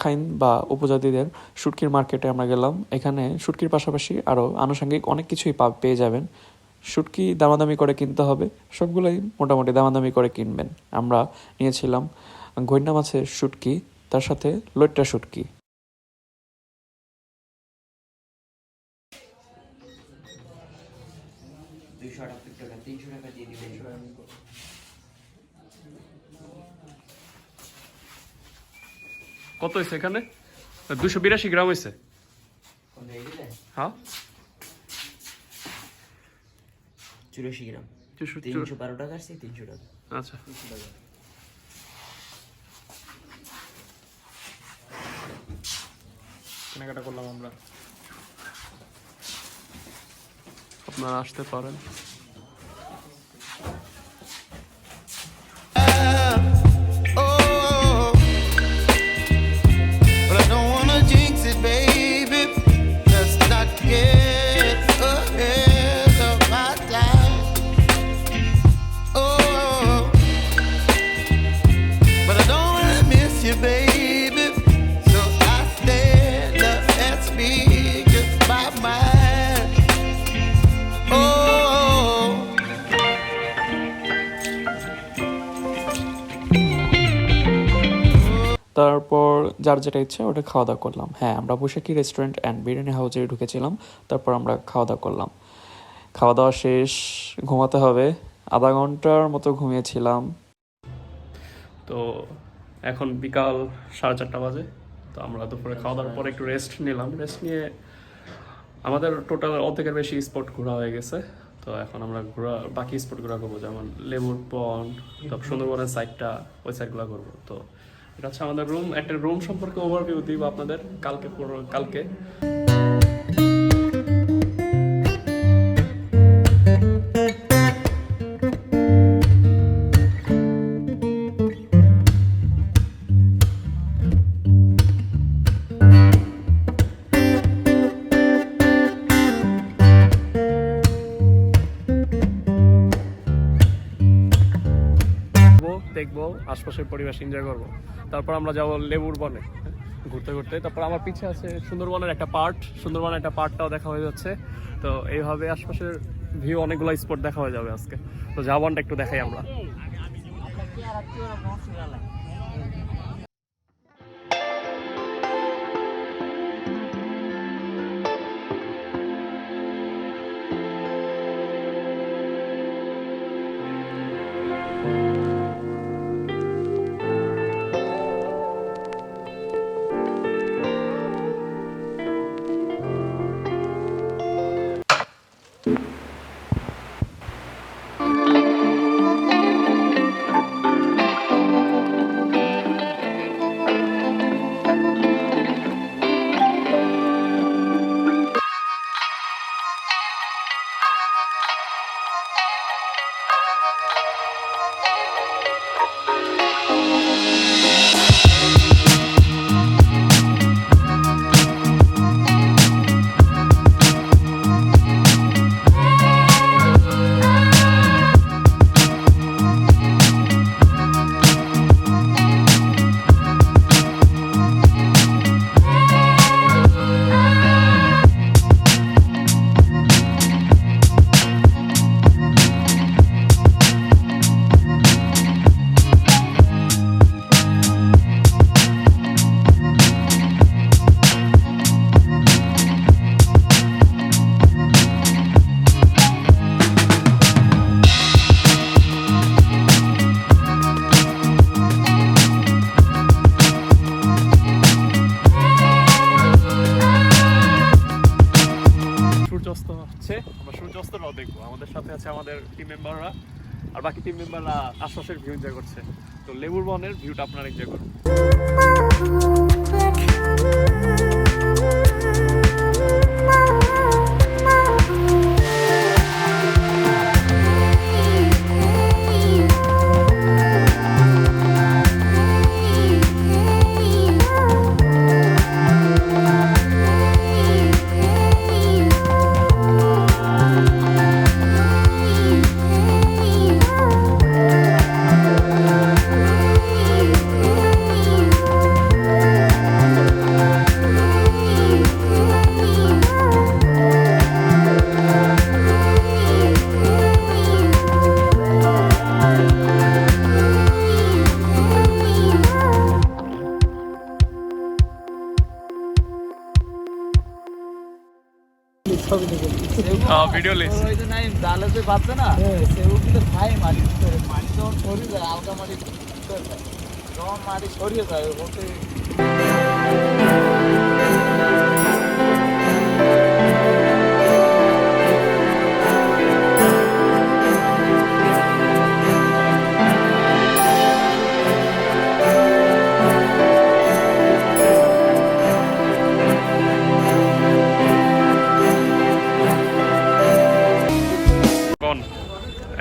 Rakhine বা উপজাতিদের শুটকির মার্কেটে আমরা গেলাম। এখানে শুটকির পাশাপাশি আরও আনুষঙ্গিক অনেক কিছুই পা পেয়ে যাবেন। শুটকি দামাদামি করে কিনতে হবে, সবগুলোই মোটামুটি দামাদামি করে কিনবেন। আমরা নিয়েছিলাম ঘৈন্যা মাছের শুটকি, তার সাথে লইট্টা শুটকি। কত হয়েছে এখানে? দুশো বিরাশি গ্রাম হয়েছে হ্যাঁ? চুরাশি গ্রাম। দুশো তিনশো বারো টাকা আসছে তিনশো টাকা। আচ্ছা। কেনাকাটা করলাম আমরা। আপনারা আসতে পারেন। যার যেটা ইচ্ছে ওটা খাওয়া দাওয়া করলাম। হ্যাঁ আমরা বৈশাখী রেস্টুরেন্ট অ্যান্ড বিরিয়ানি হাউসে ঢুকেছিলাম, তারপর আমরা খাওয়া দাওয়া করলাম। খাওয়া দাওয়া শেষ, ঘুমাতে হবে। আধা ঘণ্টার মতো ঘুমিয়েছিলাম। তো এখন বিকাল সাড়ে চারটা বাজে, তো আমরা দুপুরে খাওয়া দাওয়ার পরে একটু রেস্ট নিলাম। রেস্ট নিয়ে আমাদের টোটাল অর্ধেকের বেশি স্পট ঘোরা হয়ে গেছে। তো এখন আমরা ঘোরা, বাকি স্পট ঘোরা করব, যেমন লেবুর তারপর সুন্দরবনের সাইডটা ওই সাইডগুলো করব। তো এটা হচ্ছে আমাদের রুম একটা রুম সম্পর্কে ওভারভিউ দিব আপনাদের কালকে পুরো কালকে। দেখব, আশপাশের পরিবেশ এনজয় করব। তারপর আমরা যাব লেবুর বনে, ঘুরতে ঘুরতে। তারপর আমার পিছে আছে সুন্দরবনের একটা পার্ট, সুন্দরবনের একটা পার্টটাও দেখা হয়ে যাচ্ছে। তো এইভাবে আশপাশের ভিউ অনেকগুলো স্পট দেখা হয়ে যাবে আজকে। তো জাবনটা একটু দেখাই আমরা। সূর্যাস্তটাও দেখব। আমাদের সাথে আছে আমাদের টিম মেম্বাররা আর বাকি টিম মেম্বাররা আশপাশের ভিউ এনজয় করছে। তো লেবুর বনের ভিউটা আপনারা এনজয় করুন। ভিডিও লিস ওই যে নাই ডালে যে বাঁধছে না সেও কিন্তু খায় মারি মাটি যখন সরি যায় আলগা মারি যখন মারি সরিয়ে যায় ওতে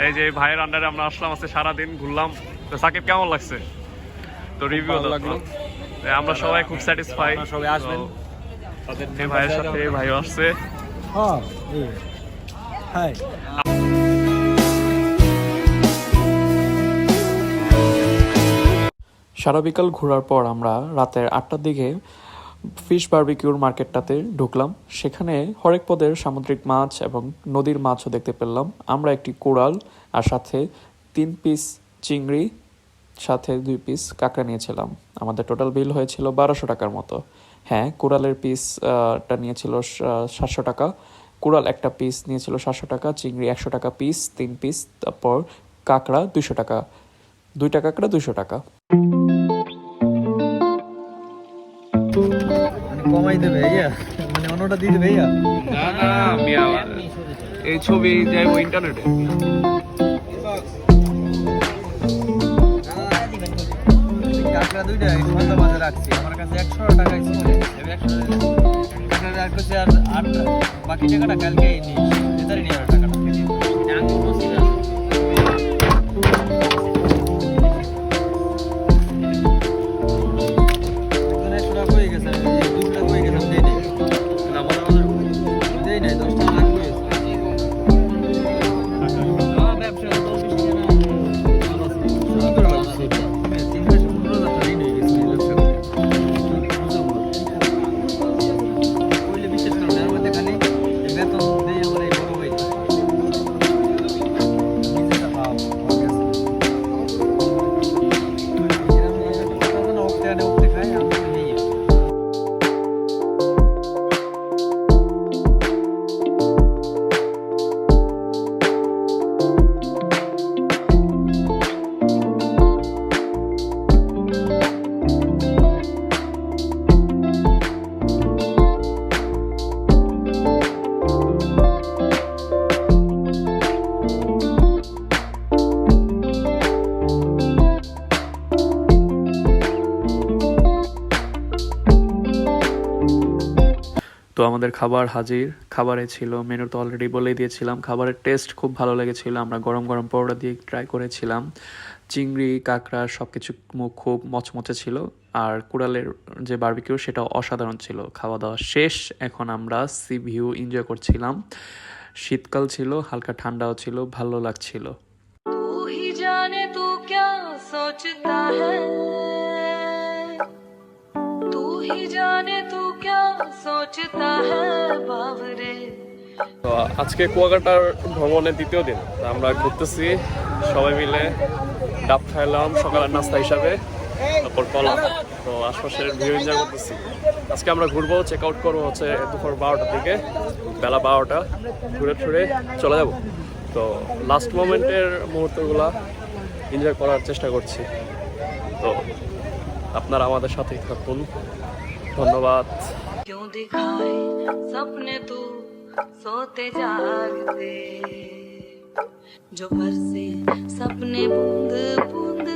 এই যে ভাইয়ের আন্ডারে আমরা আসলাম আজকে সারাদিন ঘুরলাম। তো সাকিব কেমন লাগছে? তো রিভিউ লাগল। আমরা সবাই খুব স্যাটিসফাই সবাই আসবেন। এই ভাইয়ের সাথে ভাইও আসছে। হ্যাঁ হাই সারা বিকাল ঘোরার পর আমরা রাতের আটটার দিকে ফিশ বারবিকিউর মার্কেটটাতে ঢুকলাম। সেখানে হরেক পদের সামুদ্রিক মাছ এবং নদীর মাছও দেখতে পেলাম। আমরা একটি কোরাল আর সাথে তিন পিস চিংড়ি সাথে দুই পিস কাঁকড়া নিয়েছিলাম। আমাদের টোটাল বিল হয়েছিল বারোশো টাকার মতো। হ্যাঁ কোরালের পিস টা নিয়েছিল সাতশো টাকা। কোরাল একটা পিস নিয়েছিল সাতশো টাকা চিংড়ি একশো টাকা পিস তিন পিস তারপর কাঁকড়া দুইশো টাকা। দুইটা কাঁকড়া দুইশো টাকা। মানে কমাই দেবে মানে অন্যটা দিয়ে দেবে না না মিয়া এই ছবি যাইব ইন্টারনেটে কাঁকড়া দুইটা সন্ধ্যা মাঝে রাখছি। আমার কাছে একশো টাকা ছিল একশো টাকা আর আর বাকি টাকাটা কালকে নিই। নিয়ে টাকাটা। তো আমাদের খাবার হাজির খাবারে ছিল মেনু তো অলরেডি বলেই দিয়েছিলাম খাবারের টেস্ট খুব ভালো লেগেছিল আমরা গরম গরম পরোটা দিয়ে ট্রাই করেছিলাম চিংড়ি কাঁকড়া সব কিছু খুব মচমচে ছিল আর কুড়ালের যে বারবিকিউ সেটা অসাধারণ ছিল খাওয়া দাওয়া শেষ এখন আমরা সি ভিউ এনজয় করছিলাম শীতকাল ছিল হালকা ঠান্ডাও ছিল ভালো লাগছিল तू ही जाने तू क्या सोचता है तू ही जाने तू তো আজকে কুয়াকাটার ভ্রমণের দ্বিতীয় দিন। আমরা ঘুরতেছি, সবাই মিলে ডাব খাইলাম, সকালের নাস্তা হিসাবে, তারপর কলা। তো আশপাশের ভিউ এনজয় করতেছি। আজকে আমরা ঘুরবো চেক আউট করব হচ্ছে দুপুর বারোটার দিকে, বেলা বারোটা, ঘুরে ঘুরে চলে যাব। তো লাস্ট মোমেন্টের মুহূর্তগুলো এনজয় করার চেষ্টা করছি। তো আপনারা আমাদের সাথেই থাকুন। ধন্যবাদ क्यों दिखाए सपने तू सोते जागते जो बरसे सपने बूंद बूंद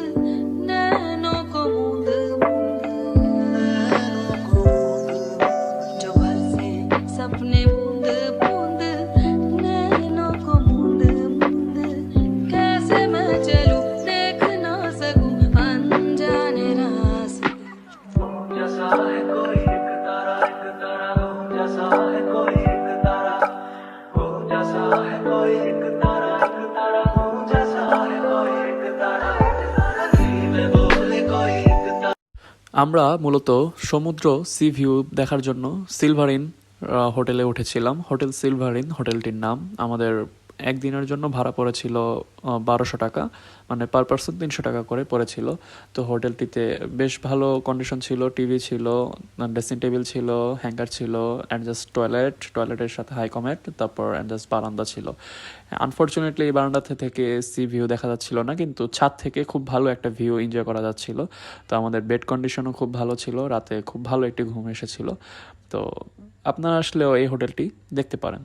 আমরা মূলত সমুদ্র সি ভিউ দেখার জন্য সিলভারিন হোটেলে উঠেছিলাম। হোটেল সিলভারিন হোটেলটির নাম। আমাদের একদিনের জন্য ভাড়া পড়েছিল বারোশো টাকা। মানে পার পার্সন তিনশো টাকা করে পড়েছিল। তো হোটেলটিতে বেশ ভালো কন্ডিশন ছিল টিভি ছিল ড্রেসিং টেবিল ছিল হ্যাঙ্গার ছিল অ্যান্ড জাস্ট টয়লেট টয়লেটের সাথে হাই কমেট তারপর অ্যান্ড জাস্ট বারান্দা ছিল। আনফর্চুনেটলি এই বারান্দা থেকে সি ভিউ দেখা যাচ্ছিল না, কিন্তু ছাদ থেকে খুব ভালো একটা ভিউ এনজয় করা যাচ্ছিল। তো আমাদের বেড কন্ডিশনও খুব ভালো ছিল, রাতে খুব ভালো একটি ঘুম এসেছিল। তো আপনারা আসলেও এই হোটেলটি দেখতে পারেন।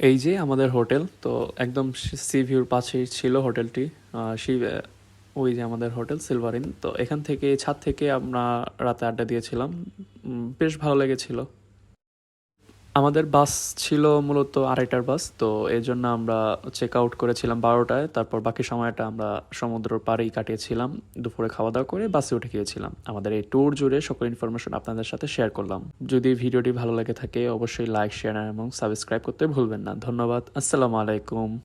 এই যে আমাদের হোটেল তো একদম সি ভিউর পাশেই ছিল হোটেলটি। আহ, ওই যে আমাদের হোটেল, সিলভারিন। তো এখান থেকে, ছাদ থেকে আমরা রাতে আড্ডা দিয়েছিলাম। বেশ ভালো লেগেছিল। আমাদের বাস ছিল মূলত আড়াইটার বাস, তো এই জন্য আমরা চেক আউট করেছিলাম বারোটায়। তারপর বাকি সময়টা আমরা সমুদ্র পাড়েই কাটিয়েছিলাম। দুপুরে খাওয়া দাওয়া করে বাসে উঠে গিয়েছিলাম। আমাদের এই ট্যুর জুড়ে সকল ইনফরমেশন আপনাদের সাথে শেয়ার করলাম। যদি ভিডিওটি ভালো লেগে থাকে, অবশ্যই লাইক শেয়ার এবং সাবস্ক্রাইব করতে ভুলবেন না। ধন্যবাদ। আসসালামু আলাইকুম।